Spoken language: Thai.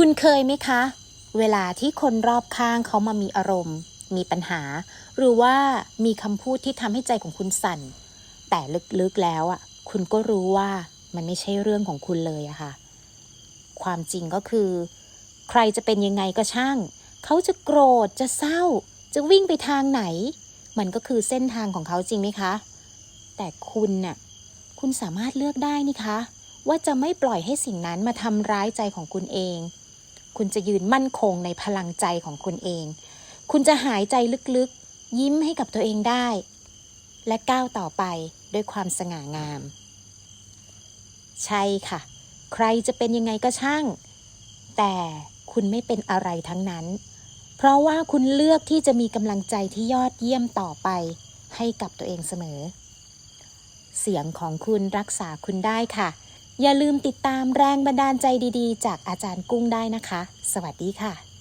คุณเคยไหมคะ เวลาที่คนรอบข้างเขามามีอารมณ์ มีปัญหา หรือว่ามีคำพูดที่ทำให้ใจของคุณสั่น แต่ลึกๆแล้วอะ คุณก็รู้ว่ามันไม่ใช่เรื่องของคุณเลยอะค่ะ ความจริงก็คือ ใครจะเป็นยังไงก็ช่าง เขาจะโกรธจะเศร้า จะวิ่งไปทางไหน มันก็คือเส้นทางของเขาจริงไหมคะ แต่คุณน่ะคุณสามารถเลือกได้นี่คะว่าจะไม่ปล่อยให้สิ่งนั้นมาทำร้ายใจของคุณเอง คุณจะยืนมั่นคงในพลังใจของคุณเอง คุณจะหายใจลึกๆ ยิ้มให้กับตัวเองได้ และก้าวต่อไปด้วยความสง่างาม ใช่ค่ะ ใครจะเป็นยังไงก็ช่าง แต่คุณไม่เป็นอะไรทั้งนั้น เพราะว่าคุณเลือกที่จะมีกำลังใจที่ยอดเยี่ยมต่อไปให้กับตัวเองเสมอ เสียงของคุณรักษาคุณได้ค่ะ อย่าลืมติดตามแรงบันดาลใจดีๆ จากอาจารย์กุ้งได้นะคะ สวัสดีค่ะ